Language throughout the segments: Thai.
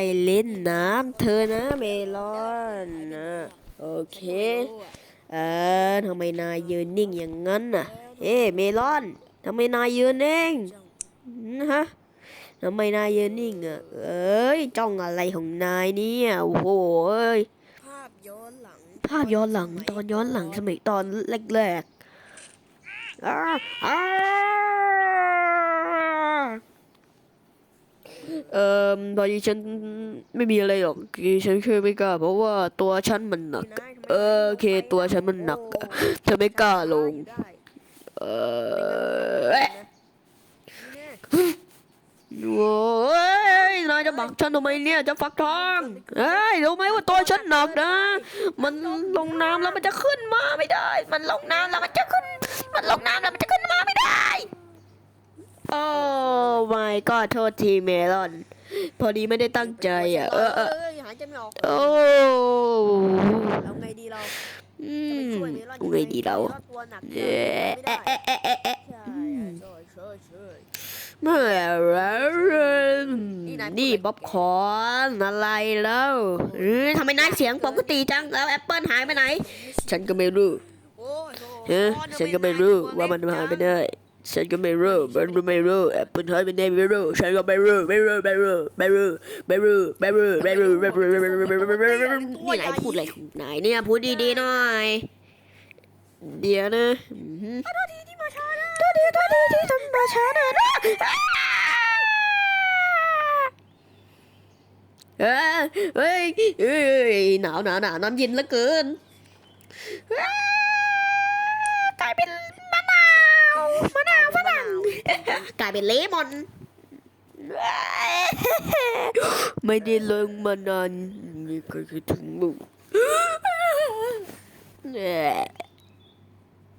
เคไปเล่นน้ำเธอนะเมลอนนะโอเค เออทำไมนายยืนนิ่งอย่างนั้นน่ะ เอ๊เมลอนทำไมนายยืนนิ่งนะฮะทำไมนายยืนนิ่งอะเอ้ยจ้องอะไรของนายเนี่ยโอ้โหภาพย้อนหลังภาพย้อนหลังตอนย้อนหลังสมัยตอนแรกๆอ้าอ้า เอ่อพอดีฉันไม่มีอะไรหรอกคือฉันแค่ไม่กล้า เพราะว่าตัวฉันมันหนักนี่นายทำไมเออโอเค ตัวฉันมันหนักอะฉันไม่กล้าลงได้เออเอ๊ะนี่แน่โอ้ยนายจะบักฉันทำไมเนี่ยเจะฟักทองเอ้ยรู้ไหมว่าตัวฉันหนักนะ มันลงน้ำแล้วมันจะขึ้นมาไม่ได้ มันลงน้ำแล้วมันจะขึ้น มันลงน้ำแล้วมันจะขึ้นมาไม่ได้ โอ้ my god โทษทีเมลอน พอดีไม่ได้ตั้งใจอะ เออเออเอ้ยหายใจไม่ออกโอ้แล้วไงดีเราอืจะไปมช่วยเมลอนไงดีเรามลอนตัวหนักเกิเอ๊ะนไม่ได้เอ๊ะเอ๊ะเอ๊ะเอ๊ะใช่ใช่ใช่ใช่เมื่อไรนี่บ๊อบคอร์นอะไรแล้วเออทำไมนายเสียงปกติจังแล้วแอปเปิลหายไปไหน ฉันก็ไม่รู้โอ้ยโเฮ้ฉันก็ไม่รู้ว่ามันหายไปไหน ฉันก็ไม่รู้มันก็ไม่รู้แอปเปิลหายไปไหนไม่รู้ฉันก็ไม่รู้ไม่รู้ไม่รู้ไม่รู้ไม่รู้ไม่รู้ไม่รู้ไม่รู้ไม่รู้ไม่รู้ไม่รู้นี่นายพูดอะไรของนายเนี่ยพูดดีๆหน่อย เดี๋ยวนะอือหือโทษทีที่มาช้านะตัวดีตัวดีที่ทำมาช้าหน่อยนะเอ้ยเฮ้ยเฮ้ยหนาวหนาวหนาวน้ำเย็นเหลือเกิน กลายเป็นเลมอน ไม่ได้ลงมานานนี่ก็คือถึงมึง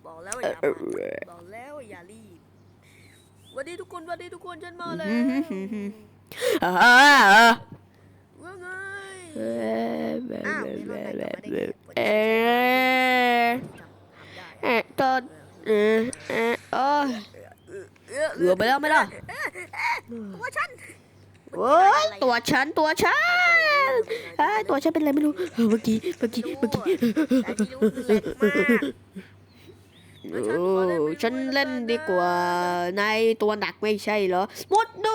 บอกแล้วว่าอย่ามาบอกแล้วว่าอย่ารีบสวัสดีทุกคนสวัสดีทุกคนฉันมาแล้วอ่าว่าไงเอ๊ะอ้าวเมลอนได้กลับมาได้ไงเอ๊ะทำได้เอ๊ะตอนเอ๊ะเอ๊ะโอ้ เกือบไปแล้วไหมล่ะตัวฉันโอ้ยตัวฉันตัวฉันเอ้ตัวฉันเป็นอะไรไม่รู้เมื่อกี้เมื่อกี้เมื่อกี้แต่ที่รู้คือเหล็กมากโอ้ฉันเล่นดีกว่านายตัวหนักไม่ใช่เหรอหมดดุ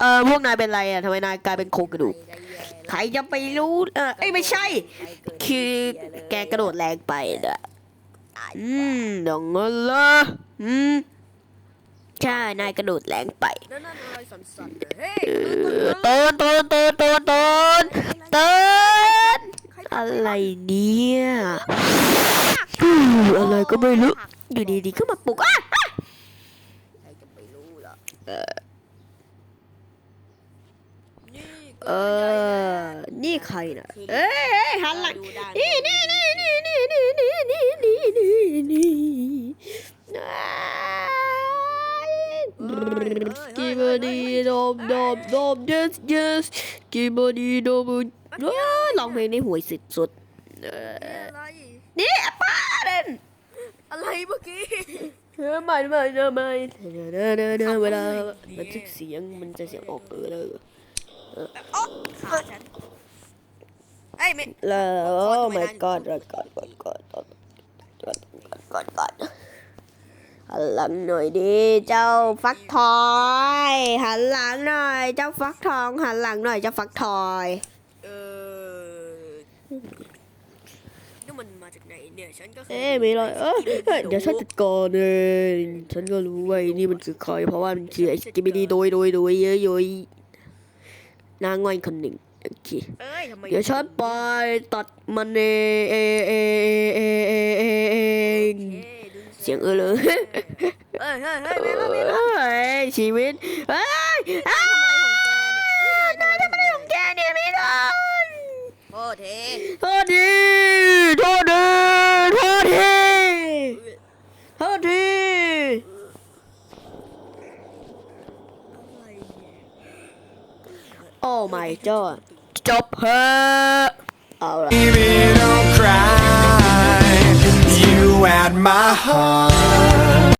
เออพวกนายเป็นไรอะทำไมนายกลายเป็นโครงกระดูก ใครจะไปรู้เออเอ้ยไม่ใช่ คือแกกระโดดแรงไปนะอืมอย่างนั้นเหรออืมใช่ นายกระโดดแรงไปนั่นอะไรสั่นๆเฮ้ยตูนตูนตูนตูนตูนตนอะไรเนี่ยอะไรก็ไม่รู้ อยู่ดีๆก็มาปลุกอะเออ นี่ใครน่ะ เอ้ยเอ้ยหันหลังดูได้นี่นี่นี่นี่นี่นี่นี่นี่นี่นี่นี่อ้ายกิบดีดมดมดม yes yes กิบดีดมเอ้ยร้องเพลงในหวยสุดสุดเอออะไรนี่ป้าเด่นอะไรเมื่อกี้เออไม่ไม่ไม่ไม่เด้อเด้อเด้อเวลาบันทึกเสียงมันจะเสียงออกเออเลยอ๋อขาฉันเอ้ยไม่แล้วขอโอ้ทำไม my นาน god กอดกอดกอดกอดกอดกอดกอดกอดหันหลังหน่อยดิเจ้าฟักทอย หันหลังหน่อย เจ้าฟักทอง หันหลังหน่อยเจ้าฟักทอย เออนี่มันมาจากไหนเนี่ยฉันก็คเอ๊ะไม่เลยเอ้ยเอ้ยเดี๋ยวฉันจัดการเองฉันก็รู้ว่าไอ้นี่มันคือใครเพราะว่ามันคือไอ้สกิบิดีโดยโดยโดยเยอะโยยนางง่อยคนหนึ่งโอเคเดี๋ยวฉันไปตัดมันเองเสียงเออเลยเฮ้ยเฮ้ยเฮ้ยชีวิตเฮ้ยทำอะไรของแกเนี่ยไม่โดนโทษทีโทษที Oh my god. Stop her! Alright. Baby, don't cry. You at my heart.